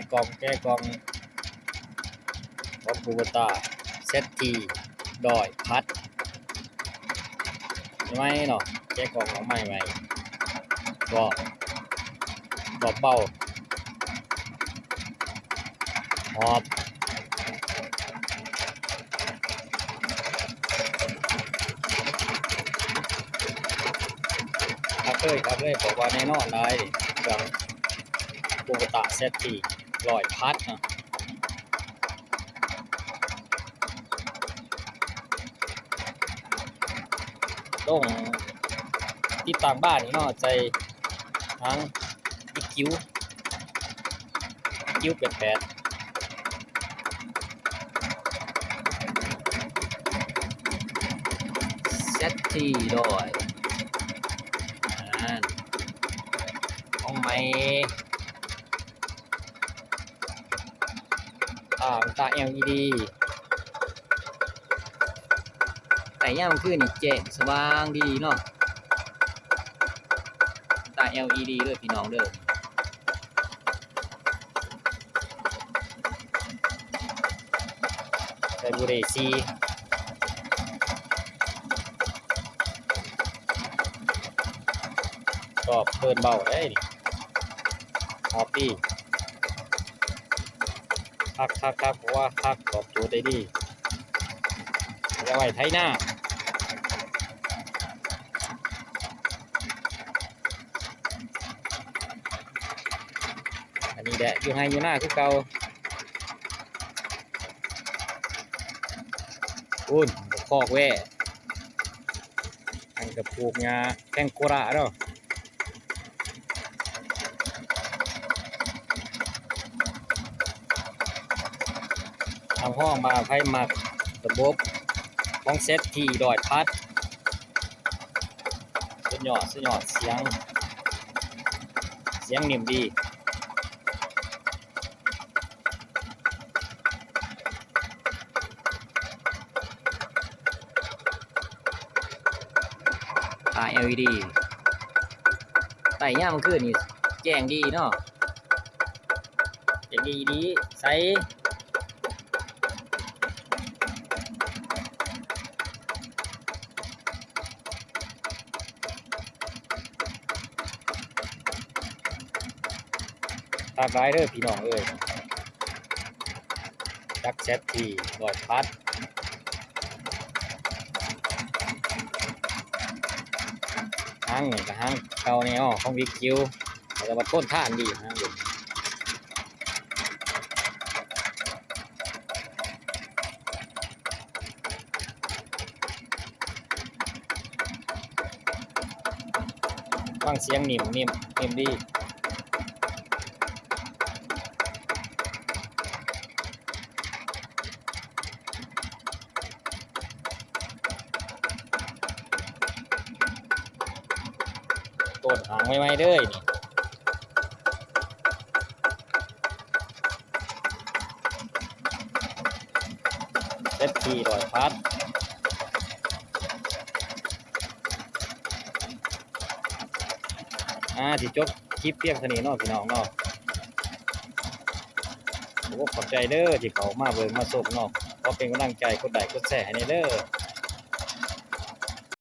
กกล่องแกะกล่องของคูบตาเซตทีดอยพัดใช่ไหมเนาะแกะกล่องของใหม่ใหม่ก็กรอบเบาหอบครับเลยครับเลยบอกว่าแน่นอนเลยเรื่องคูบตาเซตที ลอยพัดนะต้องติดต่างบ้านนี่เนาะใจทั้งอีคิวคิวเป็ดแปดเซตทีด้วยอ่าต้องไหม อ่าตา LED แต่ย่ามขึ้นนี่แจ้งสว่างดีเนาะตา LED เด้อพี่น้องเด้อใส่บุเรซีก็เพิ่นเบาได้ดิฮอปปี้ คักคักคักเพราะว่าคักตอบโจทย์ได้ดีจะไว้ไทยหน้าอันนี้แหละอยู่ให้อยู่หน้าคือเก่าอุ่นคอกแว่อันกับปลูกงาแตงโกระเนาะ ทำห้องมาให้หมักระบบของเซตที่ดอยพัดสุดยอดสุดยอดเสียง เสียงนิ่มดีตา LED ไต่ย่ามมันขึ้นนี่แจ้งดีเนาะแจ้งดีดีใส ตากร้ายเด้อพี่น้องเอ้ยจักเซตทีลอยพัดห้างนี่ก็ห้างเก่าแนวของวิกคิวแต่ว่าต้นท่านดีห้างดีฟังเสียงนิ่มนิ่มนิ่มดี ต้นหางไว้ไว้เด้ยเซ็ตทีรอยพัดอ่าที่จบคลิปเพียงเท่านี้เนาะพี่น้องเนาะผมก็ขอบใจเด้อที่เขามาเบิ่งมาส่งเนาะขอเป็นกำลังใจกดไลค์กดแชร์ให้ในเด้อ